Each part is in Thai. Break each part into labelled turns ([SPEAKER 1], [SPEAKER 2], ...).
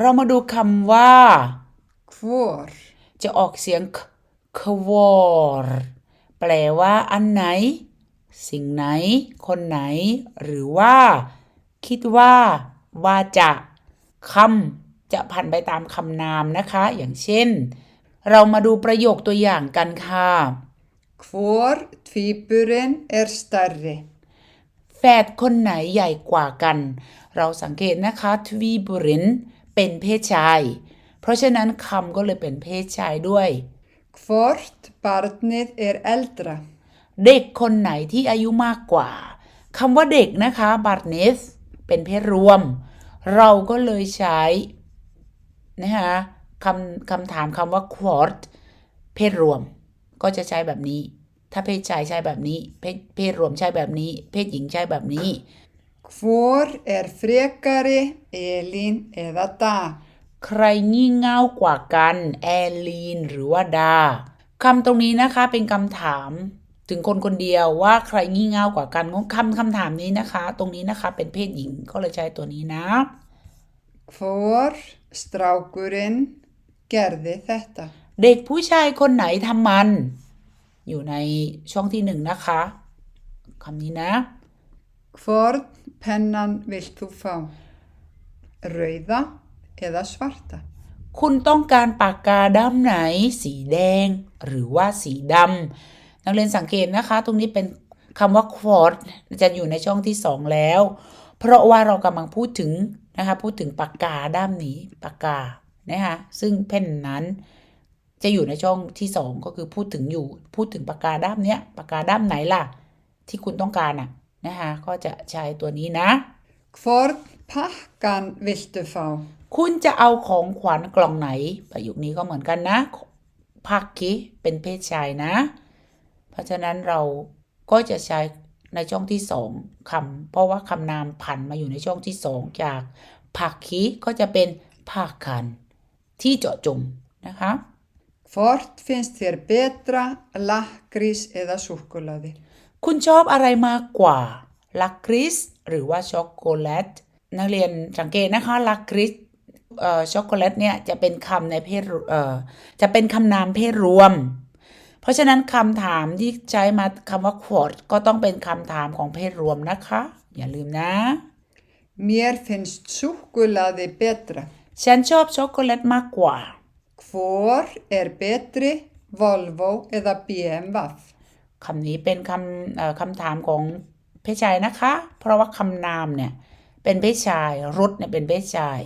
[SPEAKER 1] เรามาดูคำว่า
[SPEAKER 2] hvor,
[SPEAKER 1] จะออกเสียง k kwar แปลว่าอันไหน สิ่งไหน คนไหน หรือว่า คิดว่า ว่าจะคำจะพันไปตามคำนามนะคะ อย่างเช่น เรามาดูประโยคตัวอย่างกันค่ะ
[SPEAKER 2] hvor tvíburinn er stærri.
[SPEAKER 1] แฝดคนไหนใหญ่กว่ากัน เราสังเกตนะคะทวีบุริน เป็นเพศชาย เพราะฉะนั้นคำก็เลยเป็นเพศชายด้วย
[SPEAKER 2] Hvort barnið er eldra.
[SPEAKER 1] เด็กคนไหนที่อายุมากกว่าคำว่าเด็กนะคะบาร์เนสเป็นเพศรวม เราก็เลยใช้นะคะคำคำถามคำว่า quart เพศรวม ก็จะใช้แบบนี้ ถ้าเพศชายใช้แบบนี้ เพศเพศรวมใช้แบบนี้ เพศหญิงใช้แบบนี้
[SPEAKER 2] Hvor er frekari Elín eða Dag?
[SPEAKER 1] ใครงี่เง่ากว่ากัน แอลลีน หรือว่าดาคำตรงนี้นะคะ เป็นคำถาม ถึงคนคนเดียวว่าใครงี่เง่ากว่ากันคำคำถามนี้นะคะ ตรงนี้นะคะ เป็นเพศหญิงก็เลยใช้ตัวนี้นะ
[SPEAKER 2] Hvor strákurinn gerði þetta?
[SPEAKER 1] เด็กผู้ชายคนไหนทำมัน อยู่ในช่องที่หนึ่งนะคะคำนี้นะ
[SPEAKER 2] Hvorn pennan vilt þú fá? Rauða eða svarta?
[SPEAKER 1] คุณต้องการปากกาด้ามไหน สีแดง หรือว่าสีดำนักเรียนสังเกตนะคะ ตรงนี้เป็นคำว่า quart จะอยู่ในช่องที่สองแล้ว เพราะว่าเรากำลังพูดถึงนะคะ พูดถึงปากกาด้ามนี้ปากกานะคะซึ่งเพนนั้นจะอยู่ในช่องที่สองก็คือพูดถึงอยู่ พูดถึงปากกาด้ามเนี้ยปากกาด้ามไหนล่ะ ที่คุณต้องการอะ นะคะก็จะใช้ตัวนี้นะ
[SPEAKER 2] Hvorn pakkan viltu fá?
[SPEAKER 1] คุณจะเอาของขวัญกล่องไหน ประโยคนี้ก็เหมือนกันนะพักกิเป็นเพศชายนะ เพราะฉะนั้นเราก็จะใช้ในช่องที่สองคำเพราะว่าคำนามผันมาอยู่ในช่องที่สองจากผักคีก็จะเป็นผักคัน ที่เจาะจงนะคะ
[SPEAKER 2] Hvort finnst þér betra, lakrís eða súkkulaði?
[SPEAKER 1] คุณชอบอะไรมากกว่าลักคริสหรือว่าช็อกโกแลตนักเรียนสังเกตนะคะลักคริสเอ่อช็อกโกแลตเนี่ยจะเป็นคำในเพศเอ่อจะเป็นคำนามเพศรวม เพราะฉะนั้นคำถามที่ใช้มาคำว่า quart ก็ต้องเป็นคำถามของเพศรวมนะคะ อย่าลืมนะ
[SPEAKER 2] Mér finnst súkkulaði betra.
[SPEAKER 1] ฉันชอบช็อกโกแลตมากกว่า
[SPEAKER 2] Hvor er betri, Volvo eða BMW?
[SPEAKER 1] คำนี้เป็นคำเอ่อคำถามของเพศชายนะคะ เพราะว่าคำนามเนี่ยเป็นเพศชายรถเนี่ยเป็นเพศชาย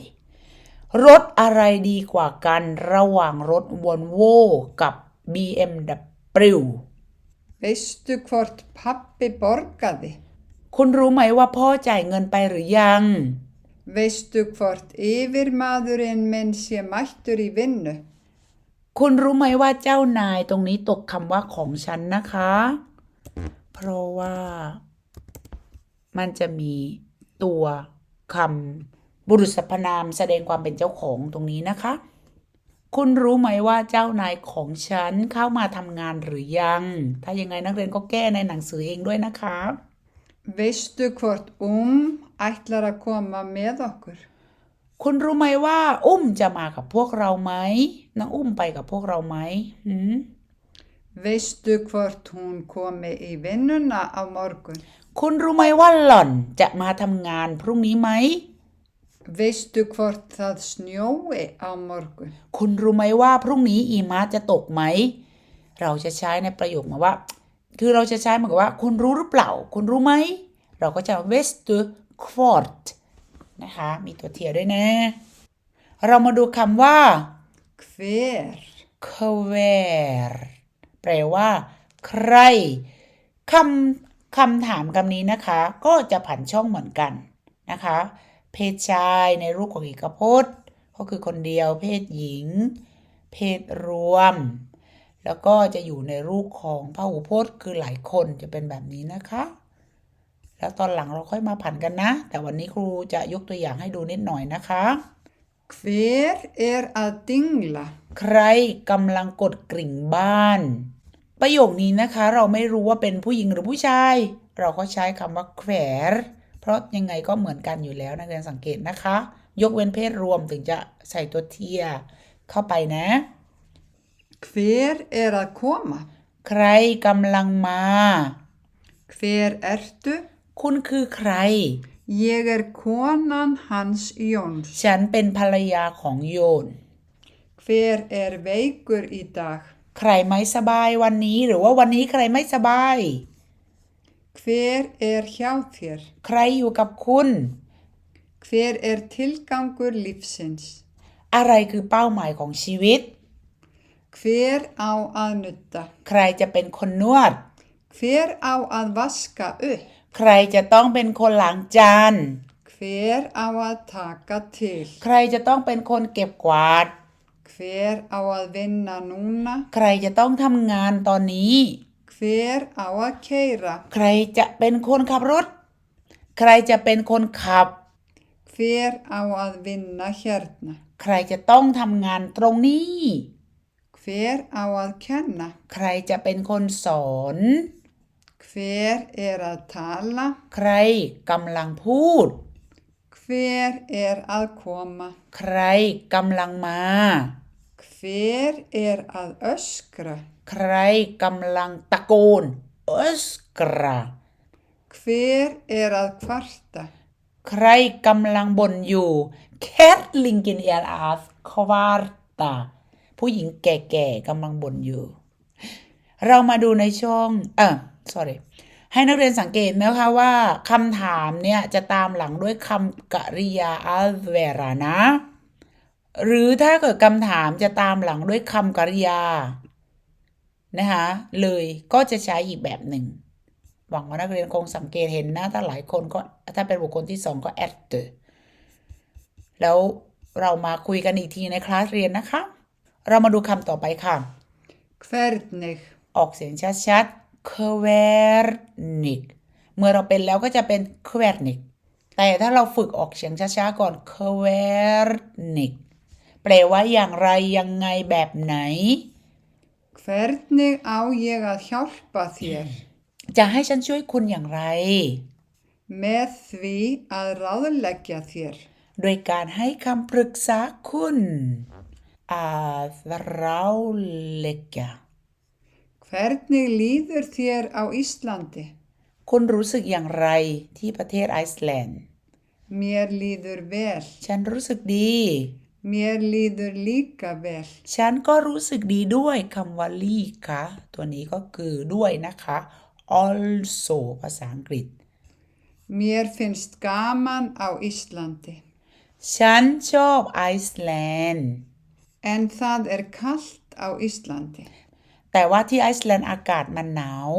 [SPEAKER 1] รถอะไรดีกว่ากันระหว่างรถวอลโวกับ BMW
[SPEAKER 2] Veistu hvort pappi borgaði?
[SPEAKER 1] คุณรู้ไหมว่าพ่อจ่ายเงินไปหรือยัง
[SPEAKER 2] Veistu hvort yfirmaðurinn minn sé mættur í vinnu?
[SPEAKER 1] คุณรู้ไหมว่าเจ้านายตรงนี้ตกคำว่าของฉันนะคะ เพราะว่า มันจะมีตัวคำบุรุษสรรพนามแสดงความเป็นเจ้าของตรงนี้นะคะ คุณรู้ไหมว่าเจ้านายของฉันเข้ามาทำงานหรือยัง ถ้ายังไงนักเรียนก็แก้ในหนังสือเองด้วยนะคะ
[SPEAKER 2] Veistu hvort um ætlar að koma með okkur?
[SPEAKER 1] คุณรู้ไหมว่า อุ้มจะมากับพวกเราไหมน้องอุ้มไปกับพวกเราไหมหืม
[SPEAKER 2] Veistu hvort hún komi í vinnuna á morgun?
[SPEAKER 1] คุณรู้ไหมว่าหล่อนจะมาทำงานพรุ่งนี้ไหม
[SPEAKER 2] Veistu hvort það snjói á morgun?
[SPEAKER 1] คุณรู้ไหมว่าพรุ่งนี้อีมาจะตกไหม เราจะใช้ในประโยคมาว่า คือเราจะใช้เหมือนกับว่า คุณรู้หรือเปล่า คุณรู้ไหม เราก็จะ vet du kvart นะคะ มีตัวเทียด้วยนะ เรามาดูคำว่า
[SPEAKER 2] Hver?
[SPEAKER 1] kver แปลว่า ใครคำคำถามคำนี้นะคะ ก็จะผันช่องเหมือนกันนะคะ เพศชายในรูปของเอกพจน์ ก็คือคนเดียว เพศหญิง เพศรวม แล้วก็จะอยู่ในรูปของพหูพจน์คือหลายคนจะเป็นแบบนี้นะคะ แล้วตอนหลังเราค่อยมาผันกันนะ แต่วันนี้ครูจะยกตัวอย่างให้ดูนิดหน่อยนะคะ
[SPEAKER 2] Hver er að dingla?
[SPEAKER 1] ใครกำลังกดกริ่งบ้าน ประโยคนี้นะคะเราไม่รู้ว่าเป็นผู้หญิงหรือผู้ชาย เราก็ใช้คำว่าแขวรเพราะยังไงก็เหมือนกันอยู่แล้วนักเรียนสังเกตนะคะ ยกเว้นเพศรวมถึงจะใส่ตัวเทีย เข้าไปนะ
[SPEAKER 2] Hver er að koma?
[SPEAKER 1] ใครกำลังมา
[SPEAKER 2] Hver ertu?
[SPEAKER 1] คุณคือใคร
[SPEAKER 2] Ég er konan hans Jóns.
[SPEAKER 1] ฉันเป็นภรรยาของโยน
[SPEAKER 2] Hver er veikur í dag?
[SPEAKER 1] ใครไม่สบายวันนี้หรือว่าวันนี้ใครไม่สบาย
[SPEAKER 2] Hver er hjá þér?
[SPEAKER 1] ใครอยู่กับคุณ
[SPEAKER 2] Hver er tilgangur lífsins?
[SPEAKER 1] อะไรคือเป้าหมายของชีวิต
[SPEAKER 2] Hver á að nutta?
[SPEAKER 1] ใครจะเป็นคนนวด
[SPEAKER 2] Hver á að vaska upp?
[SPEAKER 1] ใครจะต้องเป็นคนล้างจาน
[SPEAKER 2] Hver á að taka til?
[SPEAKER 1] ใครจะต้องเป็นคนเก็บกวาด
[SPEAKER 2] Hver á að vinna núna?
[SPEAKER 1] ใครจะต้องทำงานตอนนี้
[SPEAKER 2] Hver á að keira?
[SPEAKER 1] ใครจะเป็นคนขับรถ ใครจะเป็นคนขับ
[SPEAKER 2] Hver á að vinna hérna?
[SPEAKER 1] ใครจะต้องทำงานตรงนี้
[SPEAKER 2] Hver á að kenna?
[SPEAKER 1] ใครจะเป็นคนสอน
[SPEAKER 2] Hver er að tala?
[SPEAKER 1] ใครกำลังพูด
[SPEAKER 2] Hver er að koma?
[SPEAKER 1] ใครกำลังมา
[SPEAKER 2] Hver er að öskra?
[SPEAKER 1] ใครกำลังตะโกนเอสกรา
[SPEAKER 2] Hver er að kvarta?
[SPEAKER 1] ใครกำลังบ่นอยู่แคทลิงกินเอลอาสควาร์ตาผู้หญิงแก่ๆกำลังบ่นอยู่ เรามาดูในช่องเออ sorry ให้นักเรียนสังเกตนะคะว่าคำถามเนี่ยจะตามหลังด้วยคำกริยา alvera นะ หรือถ้าเกิดคำถามจะตามหลังด้วยคำกริยานะคะเลยก็จะใช้อีกแบบหนึ่ง หวังว่านักเรียนคงสังเกตเห็นนะ ถ้าหลายคนก็ถ้าเป็นบุคคลที่สองก็แอดเตอร์แล้วเรามาคุยกันอีกทีในคลาสเรียนนะคะ เรามาดูคำต่อไปค่ะ
[SPEAKER 2] Hvernig?
[SPEAKER 1] ออกเสียงชัดๆ kvernik เมื่อเราเป็นแล้วก็จะเป็น kvernik แต่ถ้าเราฝึกออกเสียงช้าๆก่อน kvernik แปลว่าอย่างไรยังไงแบบไหน
[SPEAKER 2] Hvernig á ég að hjálpa þér?
[SPEAKER 1] จะให้ฉันช่วยคุณอย่างไร
[SPEAKER 2] Með því að ráðleggja þér.
[SPEAKER 1] โดยการให้คำปรึกษาคุณ að ráleggja
[SPEAKER 2] Hvernig líður þér á Íslandi?
[SPEAKER 1] คุณรู้สึกอย่างไรที่ประเทศไอซ์แลนด์
[SPEAKER 2] Mér líður vel.
[SPEAKER 1] ฉันรู้สึกดี
[SPEAKER 2] Mér líður líka vel.
[SPEAKER 1] ฉันก็รู้สึกดีด้วยคำว่าลีคะตัวนี้ก็คือด้วยนะคะ also ภาษาอังกฤษ
[SPEAKER 2] Mér finnst gaman á Íslandi.
[SPEAKER 1] ฉันชอบไอซ์แลนด์
[SPEAKER 2] En það er kalt á Íslandi.
[SPEAKER 1] แต่ว่าที่ไอซ์แลนด์อากาศมันหนาว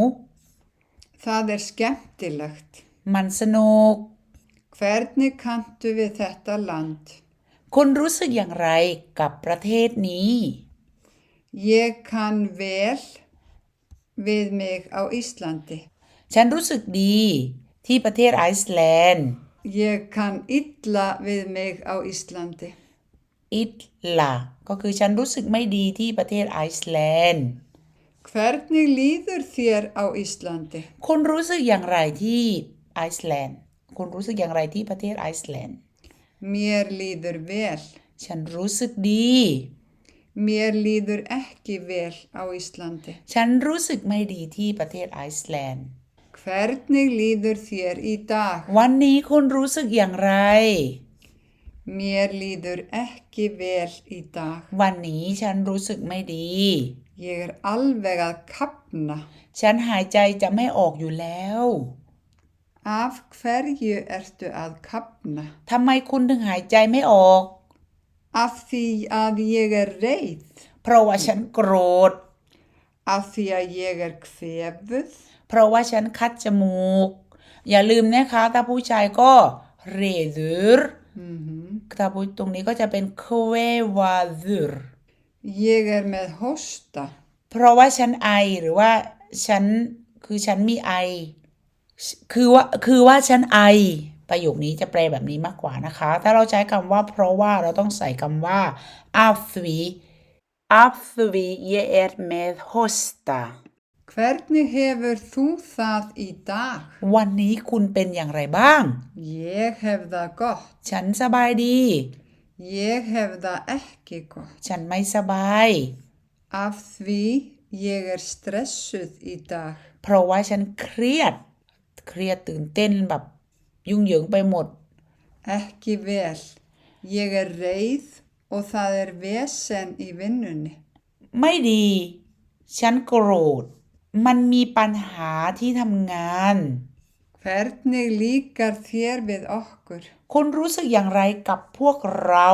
[SPEAKER 2] Það er skemmtilegt.
[SPEAKER 1] มันสนุก
[SPEAKER 2] Hvernig kanntu við þetta land?
[SPEAKER 1] คุณรู้สึกอย่างไรกับประเทศนี้
[SPEAKER 2] Ég kann vel við mig á Íslandi.
[SPEAKER 1] ฉันรู้สึกดีที่ประเทศไอซ์แลนด์
[SPEAKER 2] Ég kann illa við mig á Íslandi.
[SPEAKER 1] อิตลาก็คือฉันรู้สึกไม่ดีที่ประเทศไอซ์แลนด์
[SPEAKER 2] Hvernig líður þér á Íslandi?
[SPEAKER 1] คุณรู้สึกอย่างไรที่ไอซ์แลนด์ คุณรู้สึกอย่างไรที่ประเทศไอซ์แลนด์
[SPEAKER 2] Mér líður vel.
[SPEAKER 1] ฉันรู้สึกดี
[SPEAKER 2] Mér líður ekki vel á Íslandi.
[SPEAKER 1] ฉันรู้สึกไม่ดีที่ประเทศไอซ์แลนด์
[SPEAKER 2] Hvernig líður þér í dag?
[SPEAKER 1] วันนี้คุณรู้สึกอย่างไร
[SPEAKER 2] Mér líður ekki vel í dag.
[SPEAKER 1] วันนี้ฉันรู้สึกไม่ดี
[SPEAKER 2] Ég er alveg að kapna.
[SPEAKER 1] ฉันหายใจจะไม่ออกอยู่แล้ว
[SPEAKER 2] Af hverju ertu að kapna?
[SPEAKER 1] ทำไมคุณถึงหายใจไม่ออก
[SPEAKER 2] Af því að ég er reið.
[SPEAKER 1] เพราะว่าฉันโกรธ
[SPEAKER 2] Af því að ég er kvefuð.
[SPEAKER 1] เพราะว่าฉันคัดจมูก อย่าลืมนะคะ ถ้าผู้ชายก็เรดูร์
[SPEAKER 2] Mhm.
[SPEAKER 1] ถ้าพูดตรงนี้ก็จะเป็นเคววาดูร์
[SPEAKER 2] Ég er með hósta.
[SPEAKER 1] เพราะว่าฉันไอหรือว่าฉันคือฉันมีไอ คือว่าคือว่าฉันไอ ประโยคนี้จะแปลแบบนี้มากกว่านะคะ ถ้าเราใช้คำว่า เพราะว่าเราต้องใส่คำว่า af því af því ég er með hosta
[SPEAKER 2] Hvernig hefur þú það í dag?
[SPEAKER 1] วันนี้คุณเป็นอย่างไรบ้าง
[SPEAKER 2] Ég hef það gott.
[SPEAKER 1] ฉันสบายดี
[SPEAKER 2] Ég hef það ekki gott.
[SPEAKER 1] ฉันไม่สบาย
[SPEAKER 2] Af því ég er stressuð í dag.
[SPEAKER 1] เพราะว่าฉันเครียด เครียดตื่นเต้นแบบยุ่งเหยิงไปหมด
[SPEAKER 2] Ekki vel. Ég er reið og það er vesen í vinnunni.
[SPEAKER 1] ไม่ดี ฉันโกรธ มันมีปัญหาที่ทำงาน
[SPEAKER 2] Hvernig líkar þér við okkur?
[SPEAKER 1] คุณรู้สึกอย่างไรกับพวกเรา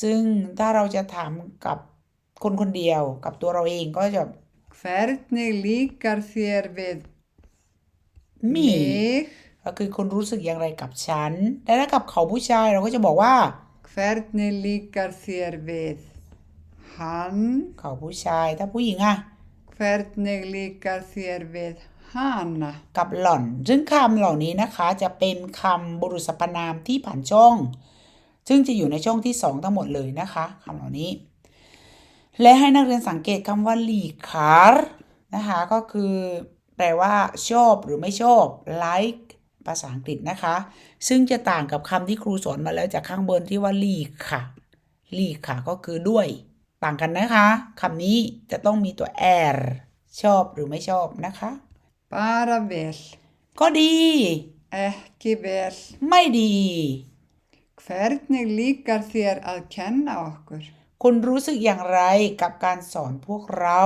[SPEAKER 1] ซึ่งถ้าเราจะถามกับคนคนเดียวกับตัวเราเองก็จะ
[SPEAKER 2] Hvernig líkar þér við
[SPEAKER 1] มี
[SPEAKER 2] mig?
[SPEAKER 1] ก็คือคุณรู้สึกอย่างไรกับฉันและถ้ากับเขาผู้ชายเราก็จะบอกว่า
[SPEAKER 2] Hvernig líkar þér við hann?
[SPEAKER 1] เขาผู้ชาย ถ้าผู้หญิงอะ
[SPEAKER 2] Hvernig líkar þér við hana?
[SPEAKER 1] กับหล่อน ซึ่งคำเหล่านี้นะคะจะเป็นคำบุรุษสรรพนามที่ผ่านช่อง ซึ่งจะอยู่ในช่องที่สองทั้งหมดเลยนะคะคำเหล่านี้ และให้นักเรียนสังเกตคำว่า likar นะคะก็คือแปลว่าชอบหรือไม่ชอบ like ภาษาอังกฤษนะคะ ซึ่งจะต่างกับคำที่ครูสอนมาแล้วจากข้างบนที่ว่า lika lika ก็คือด้วย ต่างกันนะคะคำนี้จะต้องมีตัว r ชอบหรือไม่ชอบนะคะ
[SPEAKER 2] Bara vel.
[SPEAKER 1] ก็ดี
[SPEAKER 2] Ekki vel.
[SPEAKER 1] ไม่ดี
[SPEAKER 2] Hvernig líkar þér að kenna okkur?
[SPEAKER 1] คุณรู้สึกอย่างไรกับการสอนพวกเรา